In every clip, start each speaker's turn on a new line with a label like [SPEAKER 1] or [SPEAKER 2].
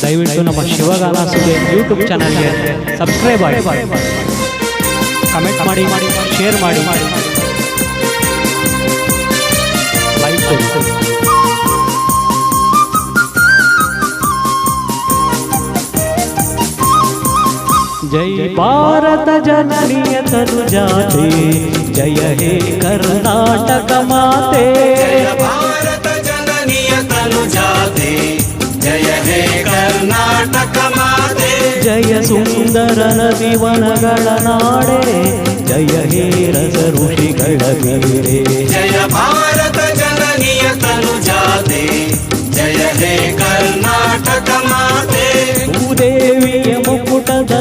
[SPEAKER 1] ದಯವಿಟ್ಟು ನಮ್ಮ ಶಿವಗಾನ ಸುದ್ದಿ ಯೂಟ್ಯೂಬ್ ಚಾನಲ್ಗೆ ಸಬ್ಸ್ಕ್ರೈಬ್ ಆಗಿ ಕಮೆಂಟ್ ಮಾಡಿ ಶೇರ್ ಮಾಡಿ ಲೈಕ್ ಕೊಡಿ ಜೈ ಭಾರತ ಜನನಿಯ ತನು ಜಾತೆ ಜಯ ಹೇ ಕರ್ನಾಟಕ
[SPEAKER 2] ಜಯ
[SPEAKER 1] ಸುಂದರ ನದಿ ವನಗಳ ನಾಡೆ ಜಯ ಹೇ ರಸ ಋಷಿಗಳ ಬೀರೆ
[SPEAKER 2] ಜಯ ಭಾರತ ಜನನಿಯ ತನು ಜಾತೆ ಜಯ ಹೇ ಕರ್ನಾಟಕ ಮಾತೆ
[SPEAKER 1] ಭೂದೇವಿಯ ಮುಕುಟದ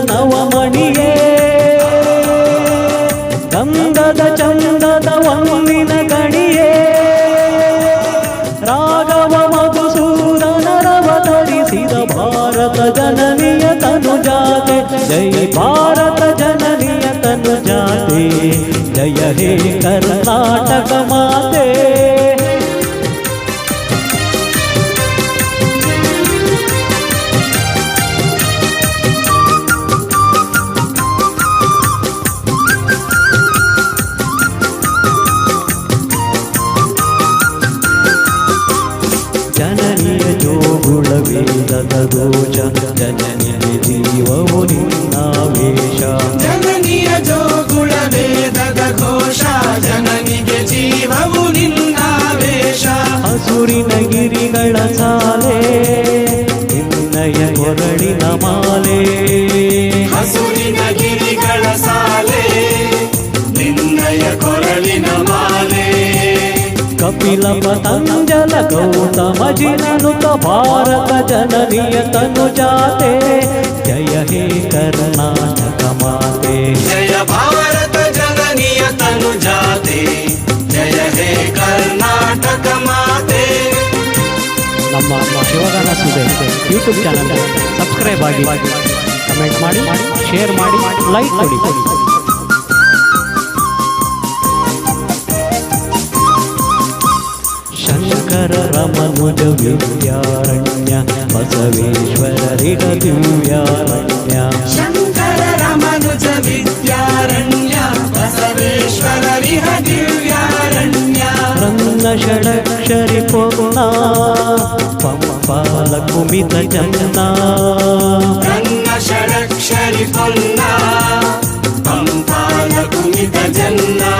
[SPEAKER 1] ದೋಷ ಜನನಿಯ ಜೀವವು ನಿನ್ನಾವೇಶ
[SPEAKER 2] ಜನನಿಯ ಜೋಗುಳ ವೇದದ ಘೋಷ ಜನನಿಗೆ ಜೀವವು ನಿನ್ನಾವೇಶ
[SPEAKER 1] ಹಸುರಿನ ಗಿರಿಗಳ ಕಪಿಲ ಪತಂಜಲ ಗೌತಮ ಜಿನನುತ ಭಾರತ ಜನನಿಯ ತನು ಜಾತೆ ಜಯ ಹೇ ಕರ್ನಾಟಕ ಮಾತೆ
[SPEAKER 2] ಜಯ ಭಾರತ ಜನನಿಯ ತನು ಜಾತೆ ಜಯ ಹೇ ಕರ್ನಾಟಕ ಮಾತೆ
[SPEAKER 1] ನಮ್ಮ Shivagana Sudhe YouTube channel subscribe ಆಗಿ ಕಮೆಂಟ್ ಮಾಡಿ ಶೇರ್ ಮಾಡಿ ಲೈಕ್ ಕೊಡಿ शङ्कर रममुज दिव्यारण्य
[SPEAKER 2] बसवेश्वर ऋग दिव्यारण्य शङ्कर रमनुज
[SPEAKER 1] विद्यारण्य बसवेश्वर ऋग दिव्यारण्य रङ्गषडक्षरि पूर्णा
[SPEAKER 2] पम्पालकुमित चन्ना रङ्गषडक्षरि पूर्णा पम्पालकुमित जन्ना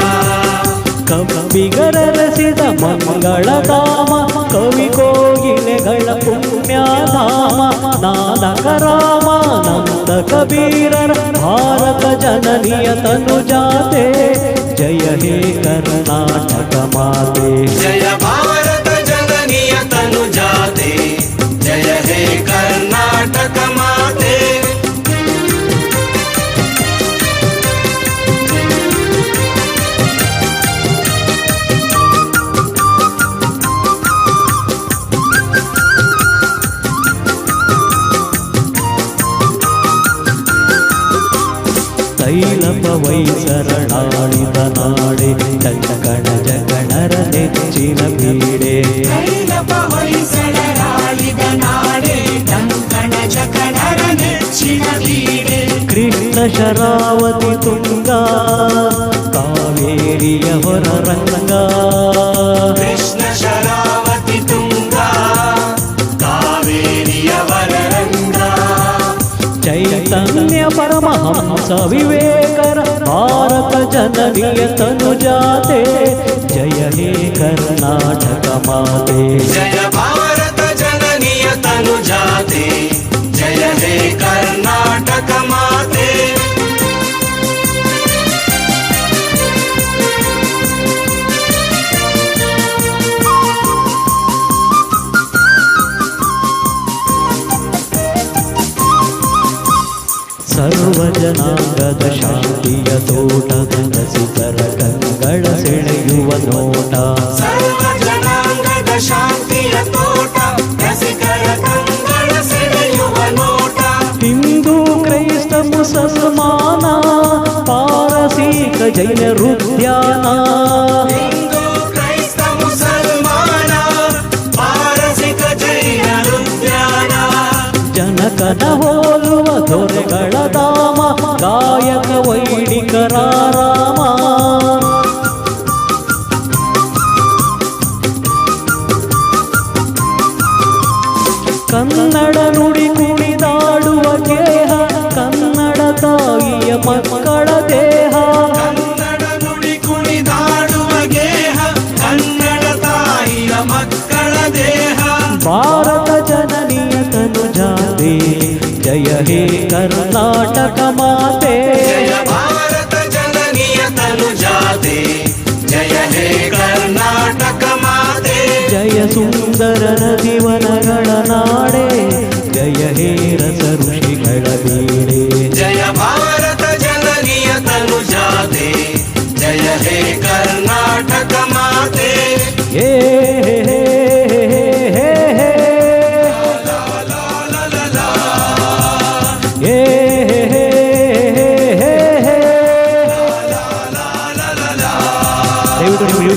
[SPEAKER 1] कविगर ನೆಲೆಸಿದ ಮಂಗಳಧಾಮ ಕವಿ ಕೋಗಿಲೆಗಳ ಪುಣ್ಯಧಾಮ ನಾದಕರಾಮ ನಂದ ಕಬೀರರ ಭಾರತ ಜನನಿಯ
[SPEAKER 2] ತನುಜಾತೆ
[SPEAKER 1] ತೈಲಪ ವೈಸರಣಾಳಿದ ನಾಡೆ ಕಂಕಣ ಜಗಣರ ನೆಚ್ಚಿನ ಬೀಡೆ
[SPEAKER 2] ಕೈಲಪ ಹೊಯ್ಸಳರಾಳಿದ ನಾಡೆ ಕಂಕಣ ಜಕಣರ ನೆಚ್ಚಿನ ಬೀಡೆ
[SPEAKER 1] ಕೃಷ್ಣ ಶರಾವತಿ ತುಂಗ ಕಾವೇರಿಯ ಹೊರ ರಂಗ परमहंस विवेकर भारत जननीय
[SPEAKER 2] तनुजाते जय हे कर्नाटक माते। जय भारत जननीय तनुजाते
[SPEAKER 1] ಸರ್ವ ಜನಾಂಗದ ಶಾಂತಿಯ ತೋಟ ರಸಿಕರ ಕಂಗಳ ಸೆಳೆಯುವ ನೋಟ
[SPEAKER 2] ಸರ್ವ ಜನಾಂಗದ ಶಾಂತಿಯ ತೋಟ ರಸಿಕರ ಕಂಗಳ ಸೆಳೆಯುವ ನೋಟ
[SPEAKER 1] ಹಿಂದೂ ಕ್ರೈಸ್ತ ಮುಸಲ್ಮಾನ ಪಾರಸೀಕ ಜೈನರು ಧ್ಯಾನ ಧಾಮ ಗಾಯಕ ವೈಣಿಕರ ರಾಮ. ಕನ್ನಡ ನುಡಿ ಕುಣಿದಾಡುವ ದೇಹ ಕನ್ನಡ ತಾಯಿಯ ಮಕ್ಕಳ ದೇಹ.
[SPEAKER 2] ಕನ್ನಡ ನುಡಿ ಕುಣಿದಾಡುವ ದೇಹ ಕನ್ನಡ ತಾಯಿಯ ಮಕ್ಕಳ ದೇಹ.
[SPEAKER 1] ಭಾರತ
[SPEAKER 2] జయ హే కర్ణాటక మాతే జయ
[SPEAKER 1] భారత జననియ తను జాతే. జయ హే కర్ణాటక మాతే జయ సుందర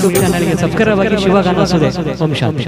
[SPEAKER 1] ದಯವಿಟ್ಟು ನಿಮ್ಮ ಯೂಟ್ಯೂಬ್ ಚಾನಲ್ಗೆ ಸಬ್ಸ್ಕ್ರೈಬ್ ಆಗಿ ಶಿವಗಾನ ಸುದೆ ಓಂ ಶಾಂತಿ